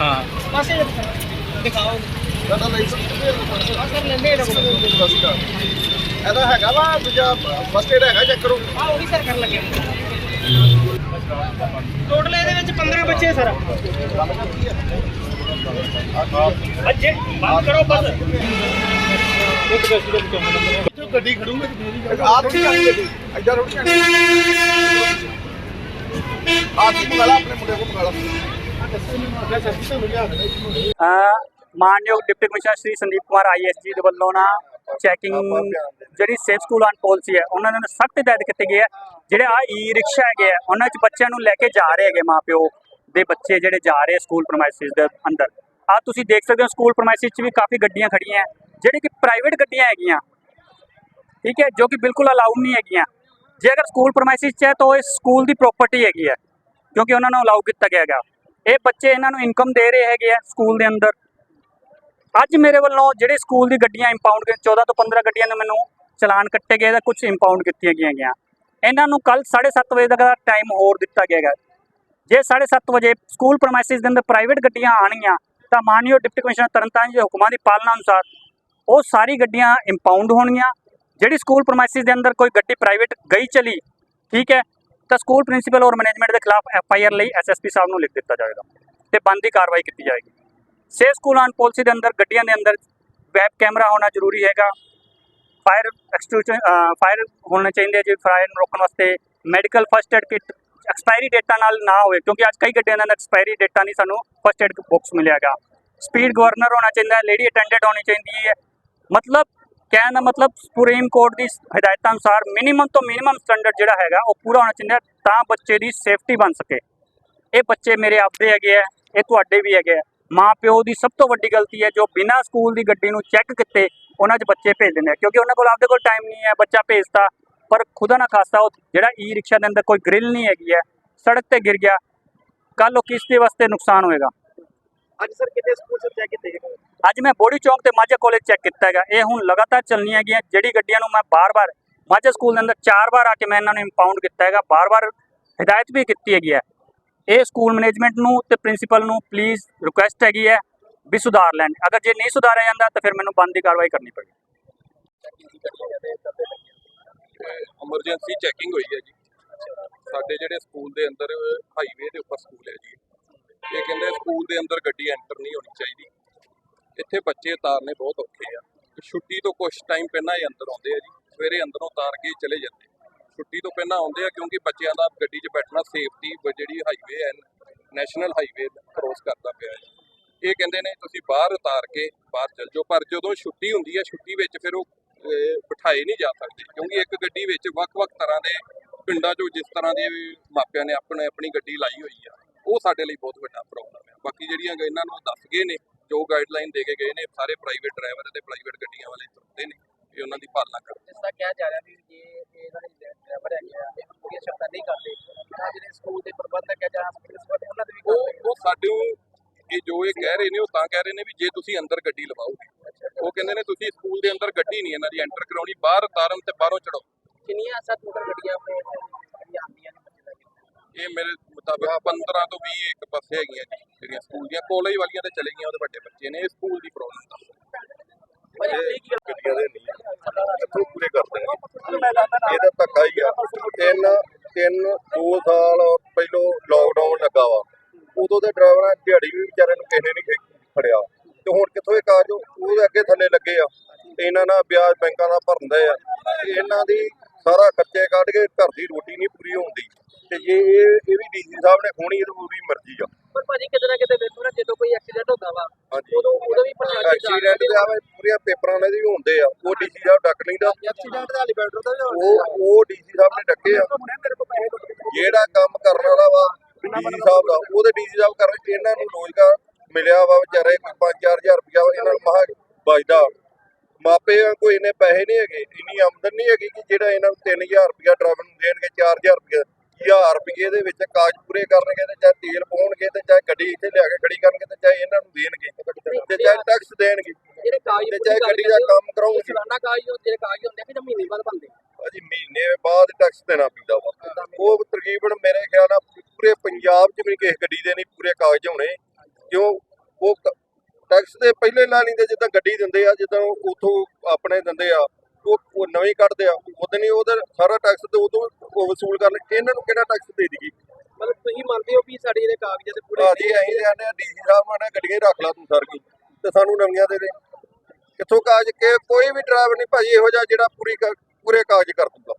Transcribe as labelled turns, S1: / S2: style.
S1: ਹੈ।
S2: ਆ ਸਰ ਲੈਂਦੇ ਇਹਦਾ
S1: ਹੈਗਾ ਵਾ ਦੂਜਾ ਫਸਟ ਏਡ ਹੈਗਾ ਚੈੱਕ ਕਰੋ।
S2: ਆ ਉਹ ਵੀ ਸਰ ਕਰਨ ਲੱਗੇ। ਟੋਟਲ ਇਹਦੇ ਵਿੱਚ 15 ਬੱਚੇ ਸਰ। ਅੱਜੇ ਬੰਦ ਕਰੋ ਬਸ।
S1: ਜੋ ਗੱਡੀ ਖੜੂਗੇ ਆ ਥੋੜੀ ਆਣੀ ਗੱਡੀ ਇੱਧਰ ਥੋੜੀ ਆਣੀ ਆ ਕੀ ਮੰਗਾ ਆਪਣੇ ਮੁੰਡੇ ਕੋਲ ਮੰਗਾ
S3: ਮਾਨਯੋਗ ਡਿਪਟੀ ਕਮਿਸ਼ਨਰ ਸ਼੍ਰੀ ਸੰਦੀਪ ਕੁਮਾਰ ਆਈਐਸਜੀ ਦੇ ਵੱਲੋਂ ਨਾ ਚੈਕਿੰਗ ਜਿਹੜੀ ਸੇਫ ਸਕੂਲ ਆਨ ਪਾਲਿਸੀ ਹੈ ਉਹਨਾਂ ਨੇ ਸਖਤ ਹਦਾਇਤ ਕੀਤੀ ਗਈ ਹੈ। ਜਿਹੜੇ ਆ ਈ ਰਿਕਸ਼ਾ ਹੈਗੇ ਆ ਉਹਨਾਂ 'ਚ ਬੱਚਿਆਂ ਨੂੰ ਲੈ ਕੇ ਜਾ ਰਹੇ ਹੈਗੇ ਮਾਪਿਓ ਦੇ ਬੱਚੇ ਜਿਹੜੇ ਜਾ ਰਹੇ ਸਕੂਲ ਪ੍ਰਮਾਈਸਿਸ ਦੇ ਅੰਦਰ। ਆ ਤੁਸੀਂ ਦੇਖ ਸਕਦੇ ਹੋ ਸਕੂਲ ਪ੍ਰਮਾਈਸਿਸ 'ਚ ਵੀ ਕਾਫੀ ਗੱਡੀਆਂ ਖੜੀਆਂ ਹੈ ਜਿਹੜੇ ਕਿ ਪ੍ਰਾਈਵੇਟ ਗੱਡੀਆਂ ਹੈਗੀਆਂ। ਠੀਕ ਹੈ ਜੋ ਕਿ ਬਿਲਕੁਲ ਅਲਾਉਡ ਨਹੀਂ ਹੈਗੀਆਂ। ਜੇ ਅਗਰ ਸਕੂਲ ਪ੍ਰਮਾਈਸਿਸ 'ਚ ਹੈ ਤਾਂ ਉਹ ਸਕੂਲ ਦੀ ਪ੍ਰਾਪਰਟੀ ਹੈਗੀ ਹੈ ਕਿਉਂਕਿ ਉਹਨਾਂ ਨੂੰ ਅਲਾਉ ਕੀਤਾ ਗਿਆ ਹੈਗਾ। ਇਹ ਬੱਚੇ ਇਹਨਾਂ ਨੂੰ ਇਨਕਮ ਦੇ ਰਹੇ ਹੈਗੇ ਆ ਸਕੂਲ ਦੇ ਅੰਦਰ। ਅੱਜ ਮੇਰੇ ਵੱਲੋਂ ਜਿਹੜੇ ਸਕੂਲ ਦੀ ਗੱਡੀਆਂ ਇੰਪਾਊਂਡ 14 ਤੋਂ 15 ਗੱਡੀਆਂ ਨੂੰ ਮੈਨੂੰ ਚਲਾਨ ਕੱਟੇ ਗਏ ਦਾ ਕੁਝ ਇੰਪਾਊਂਡ ਕੀਤੀਆਂ ਗਈਆਂ ਹੈਗੀਆਂ। ਇਹਨਾਂ ਨੂੰ ਕੱਲ 7:30 ਵਜੇ ਦਾ ਟਾਈਮ ਹੋਰ ਦਿੱਤਾ ਗਿਆ ਹੈਗਾ। ਜੇ 7:30 ਵਜੇ ਸਕੂਲ ਪ੍ਰਮਾਈਸਿਸ ਦੇ ਅੰਦਰ ਪ੍ਰਾਈਵੇਟ ਗੱਡੀਆਂ ਆਣਗੀਆਂ ਤਾਂ ਮਾਨਯੋਗ ਡਿਪਟੀ ਕਮਿਸ਼ਨਰ ਤਰਨਤਾਰਨ ਦੇ ਹੁਕਮਾਂ ਦੀ ਪਾਲਣਾ ਅਨੁਸਾਰ ਉਹ ਸਾਰੀ ਗੱਡੀਆਂ ਇੰਪਾਊਂਡ ਹੋਣਗੀਆਂ। ਜਿਹੜੀ ਸਕੂਲ ਪ੍ਰਮਾਈਸਿਸ ਦੇ ਅੰਦਰ ਕੋਈ ਗੱਡੀ ਪ੍ਰਾਈਵੇਟ ਗਈ ਚਲੀ, ਠੀਕ ਹੈ ਤਾਂ ਸਕੂਲ ਪ੍ਰਿੰਸੀਪਲ ਔਰ ਮੈਨੇਜਮੈਂਟ ਦੇ ਖਿਲਾਫ ਐਫ ਆਈ ਆਰ ਲਈ ਐਸਐਸਪੀ ਸਾਹਿਬ ਨੂੰ ਲਿਖ ਦਿੱਤਾ ਜਾਏਗਾ ਤੇ ਬੰਦੀ ਕਾਰਵਾਈ ਕੀਤੀ ਜਾਏਗੀ। ਸੇ ਸਕੂਲ ਆਨ ਪਾਲਿਸੀ ਦੇ ਅੰਦਰ, ਗੱਡੀਆਂ ਦੇ ਅੰਦਰ ਵੈਬ ਕੈਮਰਾ ਹੋਣਾ ਜ਼ਰੂਰੀ ਹੈਗਾ। ਫਾਇਰ ਐਕਸਟੀਂਗੁਇਸ਼ਨ ਫਾਇਰ ਹੋਣੇ ਚਾਹੀਦੇ ਜੇ, ਫਾਇਰ ਨੂੰ ਰੋਕਣ ਵਾਸਤੇ। Medical first aid kit, expiry date ਨਾਲ ਨਾ ਹੋਵੇ, ਕਿਉਂਕਿ ਅੱਜ ਕਈ ਗੱਡੀਆਂ ਦੇ ਅੰਦਰ ਐਕਸਪਾਇਰੀ ਡੇਟਾ ਨਹੀਂ ਸਾਨੂੰ ਫਸਟ ਏਡ ਬਾਕਸ ਮਿਲਿਆਗਾ ਸਪੀਡ ਗਵਰਨਰ ਹੋਣਾ ਚਾਹੀਦਾ, ਲੇਡੀ ਅਟੈਂਡੈਂਟ ਹੋਣੀ ਚਾਹੀਦੀ ਹੈ। ਮਤਲਬ ਕਹਿਣ ਦਾ ਮਤਲਬ ਸੁਪਰੀਮ ਕੋਰਟ ਦੀ ਹਦਾਇਤਾਂ ਅਨੁਸਾਰ ਮਿਨੀਮਮ ਤੋਂ ਮਿਨੀਮਮ ਸਟੈਂਡਰਡ ਜਿਹੜਾ ਹੈਗਾ, ਉਹ ਪੂਰਾ ਹੋਣਾ ਚਾਹੀਦਾ ਤਾਂ ਬੱਚੇ ਦੀ ਸੇਫਟੀ ਬਣ ਸਕੇ। ਇਹ ਬੱਚੇ ਮੇਰੇ ਆਪਦੇ ਹੈਗੇ ਆ, ਇਹ ਤੁਹਾਡੇ ਵੀ ਹੈਗੇ ਆ। ਮਾਂ ਪਿਓ ਦੀ ਸਭ ਤੋਂ ਵੱਡੀ ਗਲਤੀ ਹੈ ਜੋ ਬਿਨਾਂ ਸਕੂਲ ਦੀ ਗੱਡੀ ਨੂੰ ਚੈੱਕ ਕੀਤੇ ਉਹਨਾਂ 'ਚ ਬੱਚੇ ਭੇਜ ਦਿੰਦੇ ਆ, ਕਿਉਂਕਿ ਉਹਨਾਂ ਕੋਲ ਆਪਦੇ ਕੋਲ ਟਾਈਮ ਨਹੀਂ ਹੈ, ਬੱਚਾ ਭੇਜਤਾ। ਪਰ ਖੁਦਾ ਨਾ ਖਾਸਾ ਉਹ ਜਿਹੜਾ ਈ ਰਿਕਸ਼ਾ ਦੇ ਅੰਦਰ ਕੋਈ ਗ੍ਰਿਲ ਨਹੀਂ ਹੈਗੀ ਹੈ, ਸੜਕ ਤੇ ਗਿਰ ਗਿਆ ਕੱਲ ਉਹ ਕਿਸ ਦੇ ਵਾਸਤੇ ਨੁਕਸਾਨ ਹੋਏਗਾ।
S2: ਅੱਜ ਸਰ ਕਿਤੇ ਸਕੂਲ ਸਰ ਚੈੱਕ ਕੀਤੇ ਗਏ?
S3: ਅੱਜ ਮੈਂ ਬੋੜੀ ਚੌਂਕ ਤੇ ਮਾਝਾ ਕਾਲਜ ਚੈੱਕ ਕੀਤਾ ਹੈਗਾ। ਇਹ ਹੁਣ ਲਗਾਤਾਰ ਚੱਲਣੀਆਂ ਹੈਗੀਆਂ। ਜਿਹੜੀ ਗੱਡੀਆਂ ਨੂੰ ਮੈਂ ਬਾਰ-ਬਾਰ ਮਾਝਾ ਸਕੂਲ ਦੇ ਅੰਦਰ ਚਾਰ ਵਾਰ ਆ ਕੇ ਮੈਂ ਇਹਨਾਂ ਨੂੰ ਇੰਪਾਊਂਡ ਕੀਤਾ ਹੈਗਾ। ਬਾਰ-ਬਾਰ ਹਦਾਇਤ ਵੀ ਕੀਤੀ ਹੈਗੀ ਹੈ। ਇਹ ਸਕੂਲ ਮੈਨੇਜਮੈਂਟ ਨੂੰ ਤੇ ਪ੍ਰਿੰਸੀਪਲ ਨੂੰ ਪਲੀਜ਼ ਰਿਕੁਐਸਟ ਹੈਗੀ ਹੈ ਵੀ ਸੁਧਾਰ ਲੈਣ। ਅਗਰ ਜੇ ਨਹੀਂ ਸੁਧਾਰਿਆ ਜਾਂਦਾ ਤਾਂ ਫਿਰ ਮੈਨੂੰ ਬੰਦ ਦੀ ਕਾਰਵਾਈ ਕਰਨੀ ਪਏਗੀ।
S4: ਐਮਰਜੈਂਸੀ ਚੈਕਿੰਗ ਹੋਈ ਹੈ ਜੀ। ਸਾਡੇ ਜਿਹੜੇ ਸਕੂਲ ਦੇ ਅੰਦਰ ਹਾਈਵੇ ਦੇ ਉੱਪਰ ਸਕੂਲ ਹੈ ਜੀ। ਇਹ ਕਹਿੰਦੇ ਸਕੂਲ ਦੇ ਅੰਦਰ ਗੱਡੀ ਐਂਟਰ ਨਹੀਂ ਹੋਣੀ ਚਾਹੀਦੀ। ਇੱਥੇ ਬੱਚੇ ਉਤਾਰਨੇ ਬਹੁਤ ਔਖੇ ਆ। ਛੁੱਟੀ ਤੋਂ ਕੁਝ ਟਾਈਮ ਪਹਿਲਾਂ ਹੀ ਅੰਦਰ ਆਉਂਦੇ ਆ ਜੀ। ਸਵੇਰੇ ਅੰਦਰੋਂ ਉਤਾਰ ਕੇ ਚਲੇ ਜਾਂਦੇ। ਛੁੱਟੀ ਤੋਂ ਪਹਿਲਾਂ ਆਉਂਦੇ ਆ ਕਿਉਂਕਿ ਬੱਚਿਆਂ ਦਾ ਗੱਡੀ 'ਚ ਬੈਠਣਾ ਸੇਫਟੀ ਜਿਹੜੀ ਹਾਈਵੇ ਹੈ ਨੈਸ਼ਨਲ ਹਾਈਵੇ ਕ੍ਰੋਸ ਕਰਦਾ ਪਿਆ ਹੈ। ਇਹ ਕਹਿੰਦੇ ਨੇ ਤੁਸੀਂ ਬਾਹਰ ਉਤਾਰ ਕੇ ਬਾਹਰ ਚਲ ਜਾਓ। ਪਰ ਜਦੋਂ ਛੁੱਟੀ ਹੁੰਦੀ ਹੈ, ਛੁੱਟੀ ਵਿੱਚ ਫਿਰ ਉਹ ਬਿਠਾਏ ਨਹੀਂ ਜਾ ਸਕਦੇ। ਕਿਉਂਕਿ ਇੱਕ ਗੱਡੀ ਵਿੱਚ ਵੱਖ-ਵੱਖ ਤਰ੍ਹਾਂ ਦੇ ਪਿੰਡਾਂ 'ਚੋਂ ਜਿਸ ਤਰ੍ਹਾਂ ਦੇ ਵੀ ਮਾਪਿਆਂ ਨੇ ਆਪਣੇ, ਆਪਣੀ ਗੱਡੀ ਲਾਈ ਹੋਈ ਆ। ਉਹ ਸਾਡੇ ਲਈ ਬਹੁਤ ਵੱਡਾ ਪ੍ਰੋਬਲਮ ਹੈ ਬਾਕੀ ਜਿਹੜੀਆਂ ਇਹਨਾਂ ਨੂੰ ਦੱਸ ਗਏ ਨੇ ਜੋ ਗਾਈਡਲਾਈਨ ਦੇ ਕੇ ਗਏ ਨੇ ਸਾਰੇ ਪ੍ਰਾਈਵੇਟ ਡਰਾਈਵਰ ਅਤੇ ਪ੍ਰਾਈਵੇਟ ਗੱਡੀਆਂ ਵਾਲੇ ਤੁਰਦੇ ਨੇ ਇਹ ਉਹਨਾਂ ਦੀ ਪਾਲਣਾ ਕਰਦੇ
S2: ਜਿਸ ਤਰ੍ਹਾਂ ਕਿਹਾ ਜਾ ਰਿਹਾ ਵੀ ਜੇ ਇਹ ਇਹਨਾਂ ਦੇ ਡਰਾਈਵਰ ਹੈਗੇ ਆ ਇਹ ਪੂਰੀ ਸ਼ਰਤਾਂ ਨਹੀਂ ਕਰਦੇ ਤਾਂ ਜਿਹੜੇ ਸਕੂਲ ਦੇ ਪ੍ਰਬੰਧਕ ਹੈ ਜਾਂ ਪ੍ਰਿੰਸੀਪਲ ਉਹਨਾਂ ਦੇ ਵੀ
S4: ਉਹ ਉਹ ਸਾਡੇ ਇਹ ਜੋ ਇਹ ਕਹਿ ਰਹੇ ਨੇ ਉਹ ਤਾਂ ਕਹਿ ਰਹੇ ਨੇ ਵੀ ਜੇ ਤੁਸੀਂ ਅੰਦਰ ਗੱਡੀ ਲਵਾਓਗੇ। ਉਹ ਕਹਿੰਦੇ ਨੇ ਤੁਸੀਂ ਸਕੂਲ ਦੇ ਅੰਦਰ ਗੱਡੀ ਨਹੀਂ ਇਹਨਾਂ ਦੀ ਐਂਟਰ ਕਰਾਉਣੀ ਬਾਹਰ ਉਤਾਰਨ ਤੇ ਬਾਹਰੋਂ ਚੜਾਓ।
S2: ਕਿੰਨੀਆਂ ਟੋਟਲ ਗੱਡੀਆਂ ਆਪਣੇ ਆਉਂਦੀਆਂ ਨੇ
S4: ਇਹ ਮੇਰੇ ਮੁਤਾਬਕ 15 ਤੋਂ 20 ਇੱਕ ਪਾਸੇ ਹੈਗੀਆਂ ਜੀ ਜਿਹੜੀਆਂ ਸਕੂਲ ਦੀਆਂ ਕਾਲਜ ਵਾਲੀਆਂ ਤੇ ਚਲੇ ਗਈਆਂ ਉਹਦੇ ਵੱਡੇ ਬੱਚੇ ਨੇ ਇਹ ਸਕੂਲ ਦੀ ਪ੍ਰੋਬਲਮ ਦਾ
S2: ਭਾਜੀ ਇਹ ਕੀ ਗੱਲ
S1: ਗੱਡੀਆਂ ਦੇ ਨਹੀਂ ਇੱਥੋਂ ਪੂਰੇ ਕਰ ਦੇਣਗੇ। ਇਹਦਾ ਧੱਕਾ ਹੀ ਆ। ਤਿੰਨ ਤਿੰਨ ਦੋ ਸਾਲ ਪਹਿਲੋਂ ਲੋਕਡਾਊਨ ਲੱਗਾ ਵਾ। ਉਦੋਂ ਦੇ ਡਰਾਈਵਰਾਂ ਦਿਹਾੜੀ ਵੀ ਵਿਚਾਰੇ ਨੂੰ ਕਿਸੇ ਨਹੀਂ ਫੜਿਆ ਤੇ ਹੁਣ ਕਿੱਥੋਂ ਇਹ ਕਾਜ ਉਹਦੇ ਅੱਗੇ ਥੱਲੇ ਲੱਗੇ ਆ। ਇਹਨਾਂ ਨਾਲ ਵਿਆਜ ਬੈਂਕਾਂ ਦਾ ਭਰਨਦੇ ਆ। ਤੇ ਇਹਨਾਂ ਦੀ ਸਾਰਾ ਖਰਚੇ ਕੱਢ ਕੇ ਘਰ ਦੀ ਰੋਟੀ ਨਹੀਂ ਪੂਰੀ ਹੁੰਦੀ ਤੇ ਜੇ ਇਹ ਇਹ ਵੀ ਡੀਸੀ ਸਾਹਿਬ ਨੇ ਖੋਣੀ ਤਾਂ ਉਹਦੀ ਮਰਜ਼ੀ ਆ।
S2: ਪਰ ਭਾਜੀ ਕਿਤੇ ਨਾ ਕਿਤੇ ਵੇਖੋ ਨਾ ਜਦੋਂ ਕੋਈ ਐਕਸੀਡੈਂਟ ਹੁੰਦਾ ਵਾ ਉਦੋਂ ਉਦੋਂ ਵੀ ਪ੍ਰਸ਼ਾਸਨ
S1: ਐਕਸੀਡੈਂਟ ਦੇ ਆਵੇ ਪੂਰੀਆਂ ਪੇਪਰਾਂ ਦੇ ਵੀ ਹੁੰਦੇ ਆ। ਉਹ ਡੀਸੀ ਸਾਹਿਬ ਡੱਕ ਨਹੀਂ ਦਾ
S2: ਐਕਸੀਡੈਂਟ ਦਾ ਹੈਲੀਕਾਪਟਰ ਦਾ ਵੀ
S1: ਉਹ ਉਹ ਡੀਸੀ ਸਾਹਿਬ ਨੇ ਡੱਕੇ ਆ। ਜਿਹੜਾ ਕੰਮ ਕਰਨ ਵਾਲਾ ਵਾ ਡੀਸੀ ਸਾਹਿਬ ਦਾ ਉਹਦੇ ਡੀਸੀ ਸਾਹਿਬ ਕਰ ਇਹਨਾਂ ਨੂੰ ਰੋਜ਼ਗਾਰ ਮਿਲਿਆ ਵਾ ਵਿਚਾਰੇ ਕੋਈ 5-4000 ਰੁਪਇਆ ਇਹਨਾਂ ਨੂੰ ਮਹਾ ਬਚਦਾ ਮਾਪੇ ਕੋਈ ਇਹਨੇ ਪੈਸੇ ਨਹੀਂ ਹੈਗੇ ਇੰਨੀ ਆਮਦਨ ਨਹੀਂ ਹੈਗੀ ਕਿ ਜਿਹੜਾ ਇਹਨਾਂ ਨੂੰ 3000 ਰੁਪਇਆ ਡਰਾਈਵਰ ਨੂੰ ਦੇਣਗੇ 4000 ਰੁਪਇਆ। 1000 ਰੁਪਏ ਦੇ ਵਿੱਚ ਕਾਗਜ਼ ਪੂਰੇ ਕਰਨਗੇ ਤੇ ਚਾਹੇ ਤੇਲ ਪਾਉਣਗੇ ਤੇ ਚਾਹੇ ਗੱਡੀ ਇੱਥੇ ਲਿਆ ਕੇ ਖੜੀ ਕਰਨਗੇ ਤੇ ਚਾਹੇ ਇਹਨਾਂ ਨੂੰ ਦੇਣਗੇ ਤੇ ਚਾਹੇ ਟੈਕਸ ਦੇਣਗੇ।
S2: ਜਿਹੜੇ ਕਾਗਜ਼
S1: ਤੇ ਚਾਹੇ ਗੱਡੀ ਦਾ ਕੰਮ ਕਰਾਉਣਗੇ
S2: ਸਾਲਾਨਾ ਕਾਗਜ਼ ਹੁੰਦੇ ਜਿਹੜੇ ਕਾਗਜ਼ ਹੁੰਦੇ ਆ ਕਿ ਮਹੀਨੇ ਬਾਅਦ ਬਣਦੇ
S1: ਅਜੀ ਮਹੀਨੇ ਬਾਅਦ ਟੈਕਸ ਦੇਣਾ ਪੈਂਦਾ ਵਾ। ਉਹ ਤਕਰੀਬਨ ਮੇਰੇ ਖਿਆਲ ਨਾਲ ਪੂਰੇ ਪੰਜਾਬ 'ਚ ਵੀ ਕਿਸੇ ਗੱਡੀ ਦੇ ਨਹੀਂ ਪੂਰੇ ਕਾਗਜ਼ ਹੋਣੇ। ਕਿਉਂ? ਉਹ ਟੈਕਸ ਦੇ ਪਹਿਲੇ ਲਾ ਲੈਂਦੇ ਜਿੱਦਾਂ ਗੱਡੀ ਦਿੰਦੇ ਆ ਜਿੱਦਾਂ ਉਥੋਂ ਆਪਣੇ ਦਿੰਦੇ ਆ। ਉਹ ਨਵੀਂ ਕੱਢਦੇ ਆ ਉਦੋਂ ਨਹੀਂ ਉਹਦਾ ਸਾਰਾ ਟੈਕਸ ਤੇ ਉਦੋਂ ਵਸੂਲ ਕਰਨ ਇਹਨਾਂ ਨੂੰ ਕਿਹੜਾ ਟੈਕਸ ਦੇ ਦਈਏ?
S2: ਮਤਲਬ ਤੁਸੀਂ ਮੰਨਦੇ ਹੋ ਵੀ ਸਾਡੇ ਜਿਹੜੇ ਕਾਗਜ਼ਾਂ ਦੇ ਪੂਰੇ
S1: ਭਾਜੀ ਅਸੀਂ ਕਹਿੰਦੇ ਆ ਡੀਸੀ ਸਾਹਿਬ ਨਾਲ ਗੱਡੀਆਂ ਹੀ ਰੱਖ ਲਾ ਤੂੰ ਸਰਗੀ ਤੇ ਸਾਨੂੰ ਨਵੀਆਂ ਦੇ ਦੇ। ਕਿੱਥੋਂ ਕਾਗਜ਼ ਕਿ ਕੋਈ ਵੀ ਡਰਾਈਵਰ ਨਹੀਂ ਭਾਜੀ ਇਹੋ ਜਿਹਾ ਜਿਹੜਾ ਪੂਰੀ ਪੂਰੇ ਕਾਗਜ਼ ਕਰ ਦੂਗਾ